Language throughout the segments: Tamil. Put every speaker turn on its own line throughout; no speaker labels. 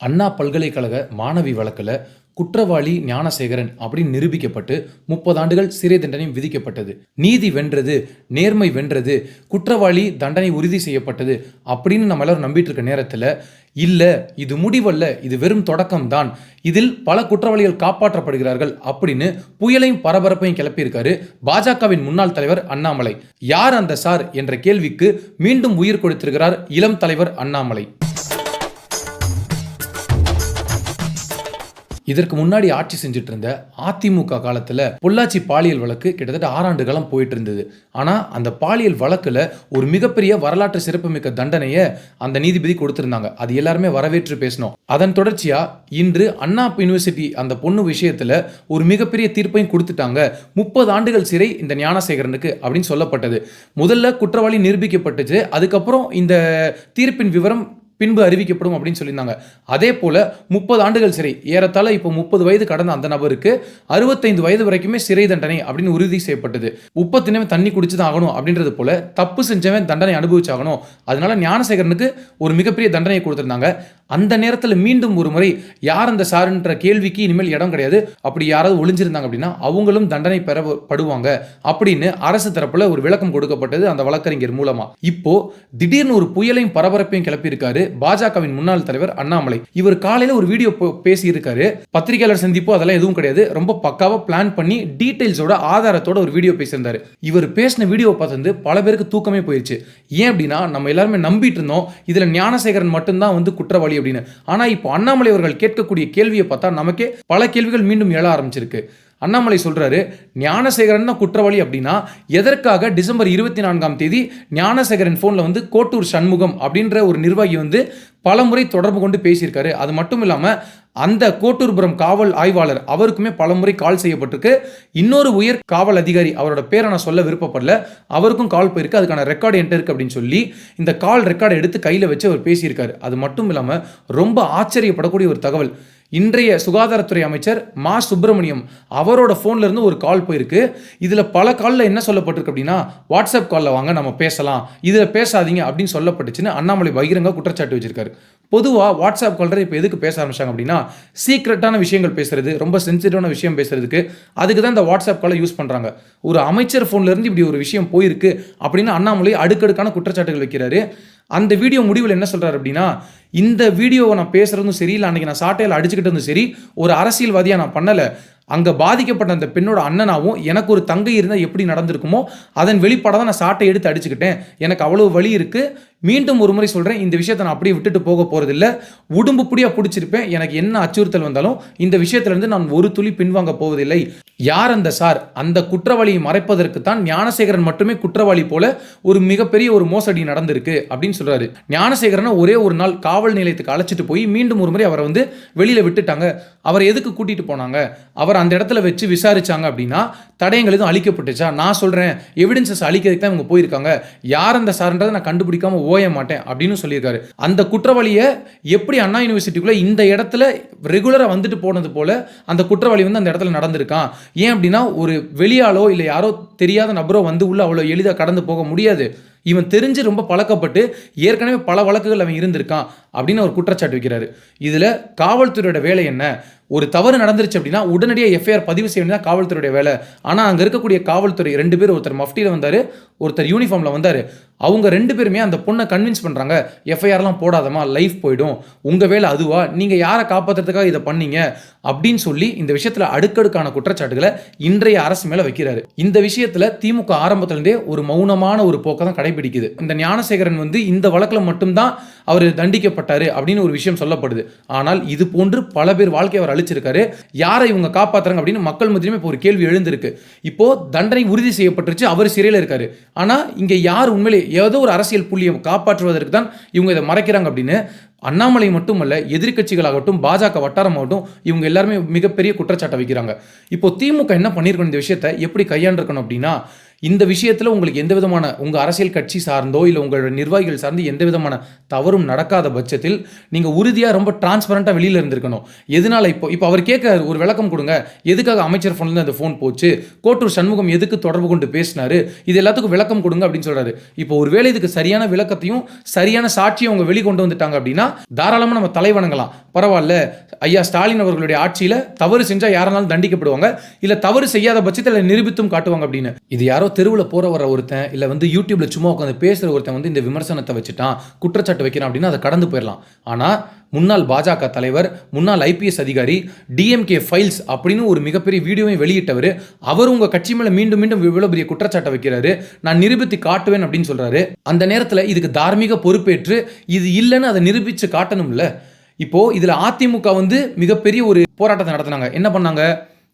அண்ணா பல்கலைக்கழக மாணவி வழக்கில் குற்றவாளி ஞானசேகரன் அப்படின்னு நிரூபிக்கப்பட்டு முப்பது ஆண்டுகள் சிறை தண்டனை விதிக்கப்பட்டது. நீதி வென்றது நேர்மை வென்றது குற்றவாளி தண்டனை உறுதி செய்யப்பட்டது அப்படின்னு நம்ம எல்லாரும் நம்பிட்டு இருக்க நேரத்தில் இல்லை இது முடிவல்ல இது வெறும் தொடக்கம்தான் இதில் பல குற்றவாளிகள் காப்பாற்றப்படுகிறார்கள் அப்படின்னு புயலையும் பரபரப்பையும் கிளப்பியிருக்காரு பாஜகவின் முன்னாள் தலைவர் அண்ணாமலை. யார் அந்த சார் என்ற கேள்விக்கு மீண்டும் உயிர் கொடுத்திருக்கிறார் இளம் தலைவர் அண்ணாமலை. இதற்கு முன்னாடி ஆட்சி செஞ்சுட்டு இருந்த அதிமுக காலத்தில் பொள்ளாச்சி பாலியல் வழக்கு கிட்டத்தட்ட ஆறாண்டு காலம் போயிட்டு இருந்தது ஆனால் அந்த பாலியல் வழக்கில் ஒரு மிகப்பெரிய வரலாற்று சிறப்புமிக்க தண்டனையை அந்த நீதிபதி கொடுத்திருந்தாங்க. அது எல்லாருமே வரவேற்று பேசணும் அதன் தொடர்ச்சியாக இன்று அண்ணா யூனிவர்சிட்டி அந்த பொண்ணு விஷயத்தில் ஒரு மிகப்பெரிய தீர்ப்பையும் கொடுத்துட்டாங்க. முப்பது ஆண்டுகள் சிறை இந்த ஞானசேகரனுக்கு அப்படின்னு சொல்லப்பட்டது. முதல்ல குற்றவாளி நிரூபிக்கப்பட்டுச்சு. அதுக்கப்புறம் இந்த தீர்ப்பின் விவரம் பின்பு அறிவிக்கப்படும் அப்படின்னு சொல்லியிருந்தாங்க. அதே போல் முப்பது ஆண்டுகள் சிறை. ஏறத்தாழ இப்போ முப்பது வயது கடந்த அந்த நபருக்கு அறுபத்தைந்து வயது வரைக்குமே சிறை தண்டனை அப்படின்னு உறுதி செய்யப்பட்டது. உப்ப தண்ணி குடிச்சு தான் ஆகணும் அப்படின்றது போல தப்பு செஞ்சவன் தண்டனை அனுபவிச்சாகணும். அதனால ஞானசேகரனுக்கு ஒரு மிகப்பெரிய தண்டனையை கொடுத்துருந்தாங்க. அந்த நேரத்தில் மீண்டும் ஒரு முறை யார் அந்த சாருன்ற கேள்விக்கு இனிமேல் இடம் கிடையாது. அப்படி யாராவது ஒளிஞ்சிருந்தாங்க அப்படின்னா அவங்களும் தண்டனை பெறப்படுவாங்க அப்படின்னு அரசு தரப்புல ஒரு விளக்கம் கொடுக்கப்பட்டது அந்த வழக்கறிஞர் மூலமா. இப்போ திடீர்னு ஒரு புயலையும் பரபரப்பையும் கிளப்பியிருக்காரு. பாஜகவின் முன்னாள் தலைவர் அண்ணாமலை. இவர் காலையில ஒரு வீடியோ பேசியிருக்காரு. பத்திரிகையாளர் சந்திப்பு அதெல்லாம் எதுவும் கிடையாது. ரொம்ப பக்காவா பிளான் பண்ணி டீடைல்ஸோட ஆதாரத்தோட ஒரு வீடியோ பேசியிருந்தாரு. இவர் பேசின வீடியோ பார்த்து பல பேருக்கு தூக்கமே போயிருச்சு. ஏன் அப்படின்னா நம்ம எல்லாருமே நம்பிட்டு இருந்தோம். இதுல ஞானசேகரன் மட்டும்தான் வந்து குற்றவாளி அப்படின்னு. ஆனா இப்போ அண்ணாமலை அவர்கள் கேட்கக்கூடிய கேள்வியை பார்த்தா நமக்கே பல கேள்விகள் மீண்டும் எழ ஆரம்பிச்சிருக்கு. அண்ணாமலை சொல்கிறாரு ஞானசேகரன் தான் குற்றவாளி அப்படின்னா எதற்காக டிசம்பர் இருபத்தி நான்காம் தேதி ஞானசேகரன் ஃபோனில் வந்து கோட்டூர் சண்முகம் அப்படின்ற ஒரு நிர்வாகி வந்து பலமுறை தொடர்பு கொண்டு பேசியிருக்காரு. அது மட்டும் இல்லாமல் அந்த கோட்டூர்புரம் காவல் ஆய்வாளர் அவருக்குமே பலமுறை கால் செய்யப்பட்டிருக்கு. இன்னொரு உயர் காவல் அதிகாரி அவரோட பேரை நான் சொல்ல விருப்பப்படல. அவருக்கும் கால் போயிருக்கு. அதுக்கான ரெக்கார்டு என்கிட்ட இருக்கு அப்படின்னு சொல்லி இந்த கால் ரெக்கார்டை எடுத்து கையில் வச்சு அவர் பேசியிருக்காரு. அது மட்டும் இல்லாமல் ரொம்ப ஆச்சரியப்படக்கூடிய ஒரு தகவல். இன்றைய சுகாதாரத்துறை அமைச்சர் மா. சுப்பிரமணியம் அவரோட ஃபோன்லேருந்து ஒரு கால் போயிருக்கு. இதில் பல காலில் என்ன சொல்லப்பட்டிருக்கு அப்படின்னா வாட்ஸ்அப் காலில் வாங்க நம்ம பேசலாம். இதில் பேசாதீங்க அப்படின்னு சொல்லப்பட்டுச்சுன்னு அண்ணாமலை பகிரங்க குற்றச்சாட்டு வச்சிருக்காரு. பொதுவாக வாட்ஸ்அப் காலரை இப்போ எதுக்கு பேச ஆரம்பிச்சாங்க அப்படின்னா சீக்ரெட்டான விஷயங்கள் பேசுறது ரொம்ப சென்சிட்டிவான விஷயம் பேசுறதுக்கு அதுக்கு தான் இந்த வாட்ஸ்அப் காலை யூஸ் பண்ணுறாங்க ஒரு அமைச்சர் ஃபோன்லேருந்து இப்படி ஒரு விஷயம் போயிருக்கு அப்படின்னு அண்ணாமலை அடுக்கடுக்கான குற்றச்சாட்டுகள் வைக்கிறாரு. அந்த வீடியோ முடிவில் என்ன சொல்கிறார் அப்படின்னா இந்த வீடியோவை நான் பேசுறதும் சரி இல்லை அன்றைக்கி நான் சாட்டையில் அடிச்சுக்கிட்டதும் சரி ஒரு அரசியல்வாதியாக நான் பண்ணலை. அங்கே பாதிக்கப்பட்ட அந்த பெண்ணோட அண்ணனாவும் எனக்கு ஒரு தங்கை இருந்தால் எப்படி நடந்திருக்குமோ அதன் வெளிப்பாடாக தான் நான் சாட்டை எடுத்து அடிச்சுக்கிட்டேன். எனக்கு அவ்வளோ வழி இருக்குது மீண்டும் ஒரு முறை சொல்கிறேன் இந்த விஷயத்தை நான் அப்படியே விட்டுட்டு போக போகிறதில்ல உடும்பு புடியாக பிடிச்சிருப்பேன் எனக்கு என்ன அச்சுறுத்தல் வந்தாலும் இந்த விஷயத்திலேருந்து நான் ஒரு துளி பின்வாங்க போவதில்லை. யார் அந்த சார்? அந்த குற்றவாளியை மறைப்பதற்கு தான் ஞானசேகரன் மட்டுமே குற்றவாளி போல ஒரு மிகப்பெரிய ஒரு மோசடி நடந்திருக்கு அப்படின்னு சொல்கிறாரு ஞானசேகரனை ஒரே ஒரு நாள் காவல் நிலையத்துக்கு அழைச்சிட்டு போய் மீண்டும் ஒரு முறை அவரை வந்து வெளியில் விட்டுட்டாங்க. அவரை எதுக்கு கூட்டிட்டு போனாங்க? அவர் அந்த இடத்துல வச்சு விசாரிச்சாங்க அப்படின்னா தடயங்கள் எதுவும் அழிக்கப்பட்டுச்சா? நான் சொல்கிறேன் எவிடன்சஸ் அழிக்கிறதுக்கு தான் இவங்க போயிருக்காங்க. யார் அந்த சார்ன்றதை நான் கண்டுபிடிக்காம ஓய மாட்டேன் அப்படின்னு சொல்லியிருக்காரு. அந்த குற்றவாளியை எப்படி அண்ணா யூனிவர்சிட்டிக்குள்ளே இந்த இடத்துல ரெகுலராக வந்துட்டு போனது போல் அந்த குற்றவாளி வந்து அந்த இடத்துல நடந்திருக்கான்? ஏன் அப்படின்னா ஒரு வெளியாளோ இல்லை யாரோ தெரியாத நபரோ வந்து உள்ள அவ்வளோ எளிதாக கடந்து போக முடியாது. இவன் தெரிஞ்சு ரொம்ப பழக்கப்பட்டு ஏற்கனவே பல வழக்குகள் அவன் இருந்திருக்கான் அப்படின்னு ஒரு குற்றச்சாட்டு வைக்கிறாரு. இதில் காவல்துறையோட வேலை என்ன? ஒரு தவறு நடந்துருச்சு அப்படின்னா உடனடியாக எஃப்ஐஆர் பதிவு செய்ய வேண்டியது காவல்துறையுடைய வேலை. ஆனால் அங்கே இருக்கக்கூடிய காவல்துறை ரெண்டு பேர் ஒருத்தர் மஃப்டியில் வந்தார் ஒருத்தர் யூனிஃபார்மில் வந்தார். அவங்க ரெண்டு பேருமே அந்த பொண்ணை கன்வின்ஸ் பண்ணுறாங்க எஃப்ஐஆர்லாம் போடாதமா லைஃப் போயிடும். உங்கள் வேலை அதுவா? நீங்கள் யாரை காப்பாற்றுறதுக்காக இதை பண்ணீங்க? அப்படின்னு சொல்லி இந்த விஷயத்தில் அடுக்கடுக்கான குற்றச்சாட்டுகளை இன்றைய அரசு மேலே வைக்கிறாரு. இந்த விஷயத்தில் திமுக ஆரம்பத்துலேருந்தே ஒரு மௌனமான ஒரு போக்கை தான் கடைபிடிக்குது. இந்த ஞானசேகரன் வந்து இந்த வழக்கில் மட்டும்தான் அவர் தண்டிக்கப்பட்டார் அப்படின்னு ஒரு விஷயம் சொல்லப்படுது. ஆனால் இது போன்று பல பேர் வாழ்க்கை அவர் அழிச்சிருக்காரு. யாரை இவங்க காப்பாற்றுறாங்க அப்படின்னு மக்கள் மத்தியுமே இப்போ ஒரு கேள்வி எழுந்திருக்கு. இப்போ தண்டனை உறுதி செய்யப்பட்டுருச்சு அவர் சிறையில் இருக்காரு. ஆனால் இங்கே யார் உண்மையிலே ஏதோ ஒரு அரசியல் புள்ளியை காப்பாற்றுவதற்கு தான் இவங்க இதை மறைக்கிறாங்க அப்படின்னு அண்ணாமலை மட்டுமல்ல எதிர்கட்சிகளாகட்டும் பாஜக வட்டாரமாகட்டும் இவங்க எல்லாருமே மிகப்பெரிய குற்றச்சாட்டை வைக்கிறாங்க. இப்போ திமுக என்ன பண்ணியிருக்கணும் இந்த விஷயத்தை எப்படி கையாண்டிருக்கணும் அப்படின்னா இந்த விஷயத்தில் உங்களுக்கு எந்த விதமான உங்கள் அரசியல் கட்சி சார்ந்தோ இல்லை உங்களோட நிர்வாகிகள் சார்ந்து எந்த விதமான தவறும் நடக்காத பட்சத்தில் நீங்கள் உறுதியாக ரொம்ப டிரான்ஸ்பரண்ட்டாக வெளியில் இருந்திருக்கணும். எதனால இப்போ இப்போ அவர் கேட்க ஒரு விளக்கம் கொடுங்க. எதுக்காக அமைச்சர் ஃபோன்லேருந்து அந்த ஃபோன் போச்சு? கோட்டூர் சண்முகம் எதுக்கு தொடர்பு கொண்டு பேசினாரு? இது எல்லாத்துக்கும் விளக்கம் கொடுங்க அப்படின்னு சொல்கிறாரு இப்போ ஒருவேளை இதுக்கு சரியான விளக்கத்தையும் சரியான சாட்சியை அவங்க வெளிக்கொண்டு வந்துட்டாங்க அப்படின்னா தாராளமாக நம்ம தலை வணங்கலாம். பரவாயில்ல ஐயா ஸ்டாலின் அவர்களுடைய ஆட்சியில் தவறு செஞ்சால் யாராலும் தண்டிக்கப்படுவாங்க? இல்லை தவறு செய்யாத பட்சத்தில் நிரூபித்தும் காட்டுவாங்க அப்படின்னு. இது யாரோ தெருவில் போகிற வர ஒருத்தன் இல்லை வந்து யூடியூப்பில் சும்மா உட்காந்து பேசுகிற ஒருத்தன் வந்து இந்த விமர்சனத்தை வச்சுட்டான் குற்றச்சாட்டு வைக்கிறான் அப்படின்னா அதை கடந்து போயிடலாம். ஆனால் முன்னாள் பாஜக தலைவர் முன்னாள் ஐபிஎஸ் அதிகாரி டிஎம்கே ஃபைல்ஸ் அப்படின்னு ஒரு மிகப்பெரிய வீடியோவை வெளியிட்டவர் அவர் உங்கள் கட்சி மேலே மீண்டும் மீண்டும் இவ்வளோ பெரிய குற்றச்சாட்டை வைக்கிறாரு நான் நிரூபித்து காட்டுவேன் அப்படின்னு சொல்கிறாரு அந்த நேரத்தில் இதுக்கு தார்மீக பொறுப்பேற்று இது இல்லைன்னு அதை நிரூபித்து காட்டணும்ல. இப்போது இதில் அதிமுக வந்து மிகப்பெரிய ஒரு போராட்டத்தை நடத்தினாங்க. என்ன பண்ணாங்க?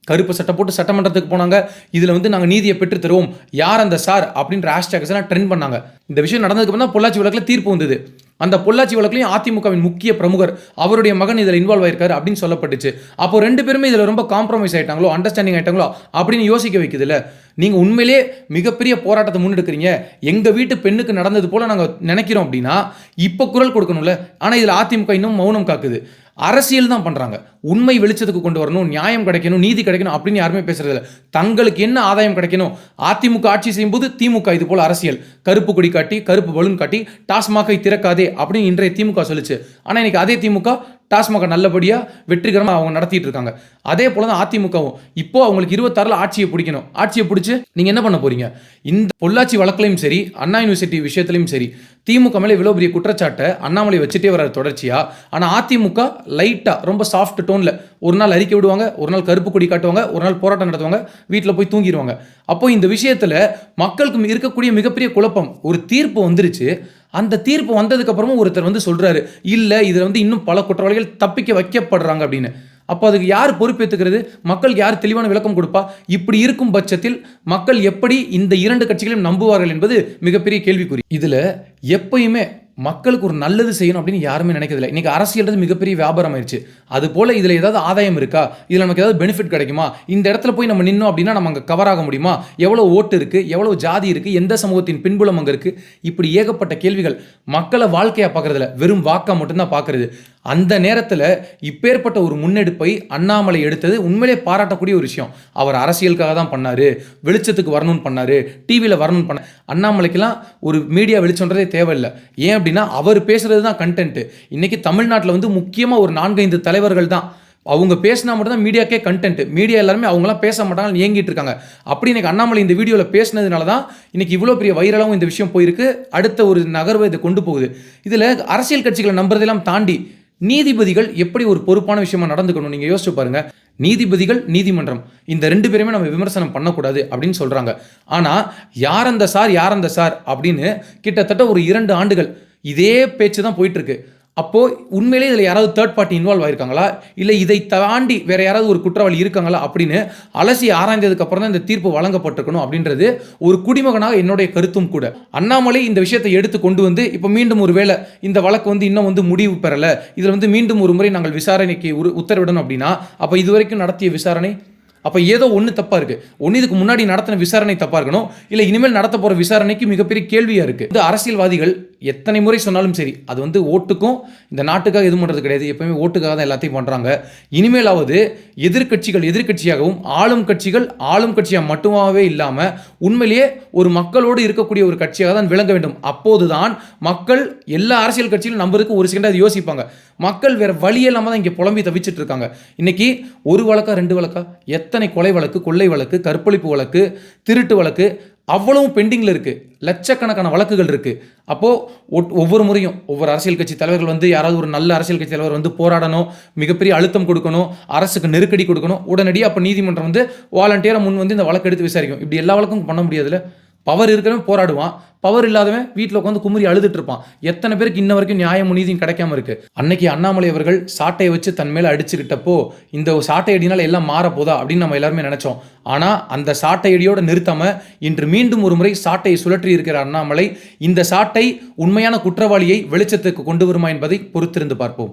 கருப்பு சட்டை போட்டு சட்டமன்றத்துக்கு போனாங்க. இதில் வந்து நாங்கள் நீதியை பெற்று தருவோம். யார் அந்த சார்? அப்படின்ற ஹேஷ்டேக்ஸ் எல்லாம் ட்ரெண்ட் பண்ணாங்க. இந்த விஷயம் நடந்ததுக்கு தான் பொள்ளாச்சி வழக்கில் தீர்ப்பு வந்தது. அந்த பொள்ளாச்சி வழக்குலையும் அதிமுகவின் முக்கிய பிரமுகர் அவருடைய மகன் இதில் இன்வால்வ் ஆயிருக்காரு அப்படின்னு சொல்லப்பட்டுச்சு. அப்போ ரெண்டு பேருமே இதில் ரொம்ப காம்ப்ரமைஸ் ஆயிட்டாங்களோ அண்டர்ஸ்டாண்டிங் ஆயிட்டாங்களோ அப்படின்னு யோசிக்க வைக்குதுல்ல. நீங்கள் உண்மையிலே மிகப்பெரிய போராட்டத்தை முன்னெடுக்கிறீங்க. எங்கள் வீட்டு பெண்ணுக்கு நடந்தது போல் நாங்கள் நினைக்கிறோம் அப்படின்னா இப்போ குரல் கொடுக்கணும்ல. ஆனால் இதில் அதிமுக இன்னும் மௌனம் காக்குது. அரசியல் தான் பண்ணுறாங்க உண்மை வெளிச்சத்துக்கு கொண்டு வரணும் நியாயம் கிடைக்கணும் நீதி கிடைக்கணும் அப்படின்னு யாருமே பேசுறது தங்களுக்கு என்ன ஆதாயம் கிடைக்கணும்? அதிமுக ஆட்சி செய்யும்போது திமுக இது போல் அரசியல். கருப்பு கொடி காட்டி கருப்பு பலூன் காட்டி டாஸ்மாகை திறக்காதே அப்படின்னு இன்றைய திமுக சொல்லுச்சு. ஆனால் இன்னைக்கு அதே திமுக டாஸ்மாக நல்லபடியாக வெற்றிகரமாக அவங்க நடத்திட்டு இருக்காங்க. அதே போல தான் அதிமுகவும். இப்போ அவங்களுக்கு இருபத்தாறில் ஆட்சியை பிடிக்கணும். ஆட்சியை பிடிச்சி நீங்கள் என்ன பண்ண போறீங்க? இந்த பொள்ளாச்சி வழக்குலையும் சரி அண்ணா யூனிவர்சிட்டி விஷயத்துலையும் சரி திமுக மேலே இவ்வளோ பெரிய குற்றச்சாட்டை அண்ணாமலை வச்சுட்டே வர தொடர்ச்சியாக ஆனால் அதிமுக லைட்டாக ரொம்ப சாஃப்ட் டோனில் ஒரு நாள் அறிக்கை விடுவாங்க ஒரு நாள் கருப்பு கொடி காட்டுவாங்க ஒரு நாள் போராட்டம் நடத்துவாங்க வீட்டில் போய் தூங்கிடுவாங்க அப்போ இந்த விஷயத்தில் மக்களுக்கு இருக்கக்கூடிய மிகப்பெரிய குழப்பம் ஒரு தீர்ப்பு வந்துருச்சு. அந்த தீர்ப்பு வந்ததுக்கப்புறமும் ஒருத்தர் வந்து சொல்கிறாரு இல்லை இதில் வந்து இன்னும் பல குற்றவாளிகள் தப்பிக்க வைக்கப்படுறாங்க அப்படின்னு. அப்போ அதுக்கு யார் பொறுப்பேற்றுக்கிறது மக்களுக்கு யார் தெளிவான விளக்கம் கொடுப்பா? இப்படி இருக்கும் பட்சத்தில் மக்கள் எப்படி இந்த இரண்டு கட்சிகளையும் நம்புவார்கள் என்பது மிகப்பெரிய கேள்விக்குறி. இதில் எப்பயுமே மக்களுக்கு ஒரு நல்லது செய்யணும் அப்படின்னு யாருமே நினைக்கிறதில்ல. இன்றைக்கி அரசியல்ன்றது மிகப்பெரிய வியாபாரம் ஆயிடுச்சு அது போல் இதில் ஏதாவது ஆதாயம் இருக்கா? இதில் நமக்கு ஏதாவது பெனிஃபிட் கிடைக்குமா? இந்த இடத்துல போய் நம்ம நின்னோம் அப்படின்னா நம்ம அங்கே கவர் ஆக முடியுமா? எவ்வளோ ஓட்டு இருக்குது எவ்வளோ ஜாதி இருக்குது எந்த சமூகத்தின் பின்புலம் அங்கே இருக்குது இப்படி ஏகப்பட்ட கேள்விகள் மக்களை வாழ்க்கையாக பார்க்கறதில்ல. வெறும் வாக்காக மட்டும்தான் பார்க்கறது. அந்த நேரத்தில் இப்பேற்பட்ட ஒரு முன்னெடுப்பை அண்ணாமலை எடுத்தது உண்மையிலே பாராட்டக்கூடிய ஒரு விஷயம். அவர் அரசியலுக்காக தான் பண்ணார் வெளிச்சத்துக்கு வரணும்னு பண்ணாரு டிவியில் வரணும்னு பண்ண அண்ணாமலைக்கெல்லாம் ஒரு மீடியா வெளிச்சன்றதே தேவையில்லை. ஏன் அப்படின்னா அவர் பேசுகிறது தான் கண்டென்ட்டு இன்றைக்கி தமிழ்நாட்டில் வந்து முக்கியமாக ஒரு நான்கைந்து தலைவர்கள் தான். அவங்க பேசினா மட்டும் தான் மீடியாக்கே கண்டென்ட் மீடியா எல்லாருமே அவங்களாம் பேச மாட்டாங்க ஏங்கிட்டு இருக்காங்க. அப்படி இன்னைக்கு அண்ணாமலை இந்த வீடியோவில் பேசினதுனால தான் இன்னைக்கு இவ்வளோ பெரிய வைரலாகவும் இந்த விஷயம் போயிருக்கு. அடுத்த ஒரு நகர்வை இதை கொண்டு போகுது. இதில் அரசியல் கட்சிகளை நம்புறதெல்லாம் தாண்டி நீதிபதிகள் எப்படி ஒரு பொறுப்பான விஷயமா நடந்துக்கணும்? நீங்க யோசிச்சு பாருங்க. நீதிபதிகள் நீதிமன்றம் இந்த ரெண்டு பேருமே நம்ம விமர்சனம் பண்ணக்கூடாது அப்படின்னு சொல்றாங்க. ஆனா யார் அந்த சார் யார் அந்த சார் அப்படின்னு கிட்டத்தட்ட ஒரு இரண்டு ஆண்டுகள் இதே பேச்சு தான் போயிட்டு அப்போது உண்மையிலே இதில் யாராவது தேர்ட் பார்ட்டி இன்வால்வ் ஆயிருக்காங்களா? இல்லை இதை தாண்டி வேறு யாராவது ஒரு குற்றவாளி இருக்காங்களா அப்படின்னு அலசி ஆராய்ந்ததுக்கப்புறம் தான் இந்த தீர்ப்பு வழங்கப்பட்டிருக்கணும் அப்படின்றது ஒரு குடிமகனாக என்னுடைய கருத்தும் கூட. அண்ணாமலை இந்த விஷயத்தை எடுத்து கொண்டு வந்து இப்போ மீண்டும் ஒரு வேளை இந்த வழக்கு வந்து இன்னும் வந்து முடிவு பெறலை. இதில் வந்து மீண்டும் ஒரு முறை நாங்கள் விசாரணைக்கு உரு- உத்தரவிடணும் அப்படின்னா அப்போ இதுவரைக்கும் நடத்திய விசாரணை அப்போ ஏதோ ஒன்று தப்பாக இருக்குது ஒன்று இதுக்கு முன்னாடி நடத்தின விசாரணை தப்பாக இருக்கணும். இல்லை இனிமேல் நடத்த போகிற விசாரணைக்கு மிகப்பெரிய கேள்வியாக இருக்குது இந்த அரசியல்வாதிகள் எத்தனை முறை சொன்னாலும் சரி அது வந்து ஓட்டுக்கும் இந்த நாட்டுக்காக எதுவும் பண்ணுறது கிடையாது. எப்பவுமே ஓட்டுக்காக தான் எல்லாத்தையும் பண்ணுறாங்க இனிமேலாவது எதிர்க்கட்சிகள் எதிர்க்கட்சியாகவும் ஆளும் கட்சிகள் ஆளும் கட்சியாக மட்டுமாவே இல்லாமல் உண்மையிலேயே ஒரு மக்களோடு இருக்கக்கூடிய ஒரு கட்சியாக தான் விளங்க வேண்டும். அப்போது தான் மக்கள் எல்லா அரசியல் கட்சியிலும் நம்பருக்கு ஒரு செகண்ட் அது யோசிப்பாங்க. மக்கள் வேறு வழி இல்லாமல் தான் இங்கே புலம்பி தவிச்சிட்டு இருக்காங்க. இன்னைக்கு ஒரு வழக்கா ரெண்டு வழக்கா? எத்தனை கொலை வழக்கு கொள்ளை வழக்கு கற்பழிப்பு வழக்கு திருட்டு வழக்கு அவ்வளவும் பெண்டிங்கில் இருக்குது லட்சக்கணக்கான வழக்குகள் இருக்குது அப்போது ஒட்- ஒவ்வொரு முறையும் ஒவ்வொரு அரசியல் கட்சி தலைவர்கள் வந்து யாராவது ஒரு நல்ல அரசியல் கட்சி தலைவர் வந்து போராடணும் மிகப்பெரிய அழுத்தம் கொடுக்கணும் அரசுக்கு நெருக்கடி கொடுக்கணும் உடனடியாக அப்போ நீதிமன்றம் வந்து வாலண்டியராக முன் வந்து இந்த வழக்கு எடுத்து விசாரிக்கும். இப்படி எல்லா வழக்கும் பண்ண முடியாதுல்ல? பவர் இருக்கிறவன் போராடுவான். பவர் இல்லாதவன் வீட்டில் உட்காந்து குமுறி அழுதுட்டு இருப்பான். எத்தனை பேருக்கு இன்ன வரைக்கும் நியாயம் நீதியும் கிடைக்காம இருக்கு? அன்னைக்கு அண்ணாமலை அவர்கள் சாட்டையை வச்சு தன் மேல அடிச்சுக்கிட்டப்போ இந்த சாட்டை அடினால எல்லாம் மாறப்போதா அப்படின்னு நம்ம எல்லாருமே நினைச்சோம். ஆனா அந்த சாட்டை அடியோட நிறுத்தாம இன்று மீண்டும் ஒரு முறை சாட்டையை சுழற்றி இருக்கிற அண்ணாமலை இந்த சாட்டை உண்மையான குற்றவாளியை வெளிச்சத்துக்கு கொண்டு வருமா என்பதை பொறுத்திருந்து பார்ப்போம்.